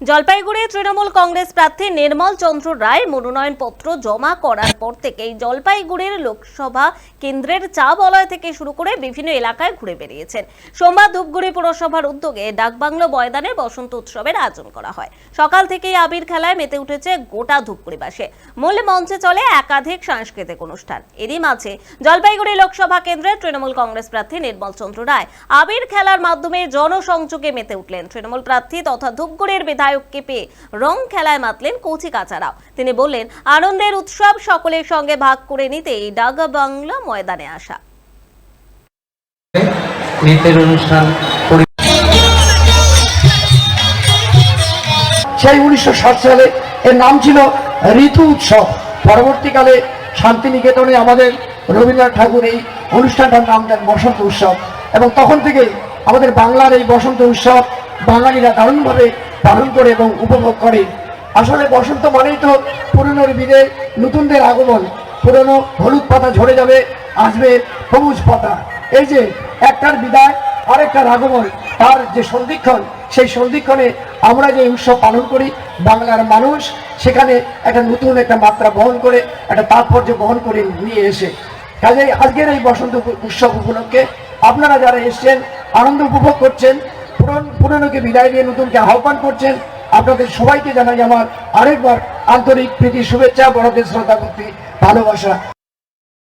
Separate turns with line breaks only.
জলপাইগুড়ি তৃণমূল কংগ্রেস প্রার্থী নির্মল চন্দ্র রায় মনোনয়নপত্র জমা করার পর থেকেই জলপাইগুড়ির লোকসভা কেন্দ্রের চা বলয় থেকে শুরু করে বিভিন্ন এলাকায় ঘুরে বেরিয়েছেন। সোমবার ধূপগুড়ি পুরসভার উদ্যোগে ডাকবাংলো ময়দানে বসন্ত উৎসবের আয়োজন করা হয়। সকাল থেকেই আবির খেলায় মেতে উঠেছে গোটা ধূপগুড়িবাসী। মূল মঞ্চে চলে একাধিক সাংস্কৃতিক অনুষ্ঠান। এরই মাঝে জলপাইগুড়ি লোকসভা কেন্দ্রের তৃণমূল কংগ্রেস প্রার্থী নির্মল চন্দ্র রায় আবির খেলার মাধ্যমে জনসংযোগে মেতে উঠলেন। তৃণমূল প্রার্থী তথা ধূপগুড়ির বিধায়ককে পেয়ে রং খেলায় মাতলেন কচি কাচারাও। তিনি বললেন আনন্দের উৎসব সকলের সঙ্গে ভাগ করে নিতেই ডাগা বাংলা ময়দানে আসা।
নৃত্যের অনুষ্ঠান
সেই উনিশশো সালে এর নাম ছিল ঋতু উৎসব। পরবর্তীকালে শান্তিনিকেতনে আমাদের রবীন্দ্রনাথ ঠাকুর এই অনুষ্ঠানটার নাম দেন বসন্ত উৎসব। এবং তখন থেকে আমাদের বাংলার এই বসন্ত উৎসব বাঙালিরা দারুণভাবে পালন করে এবং উপভোগ করে। আসলে বসন্ত মানেই তো পুরনোর বিদে নতুনদের আগমন। পুরনো হলুদ পাতা ঝরে যাবে, আসবে সবুজ পাতা। এই যে একটার বিদায়, আরেকটার আগমন, তার যে সন্ধিক্ষণ, সেই সন্ধিক্ষণে আমরা যে উৎসব পালন করি, বাংলার মানুষ সেখানে একটা নতুন একটা মাত্রা বহন করে, একটা তাৎপর্য বহন করে নিয়ে এসে। কাজেই আজকের এই বসন্ত উৎসব উপলক্ষে আপনারা যারা এসছেন, আনন্দ উপভোগ করছেন পুরনোকে বিদায় দিয়ে নতুনকে আহ্বান করছেন। আপনাদের সবাইকে জানাই আমার আরেকবার আন্তরিক প্রীতি, শুভেচ্ছা, বড়দের শ্রদ্ধা করতে ভালোবাসা।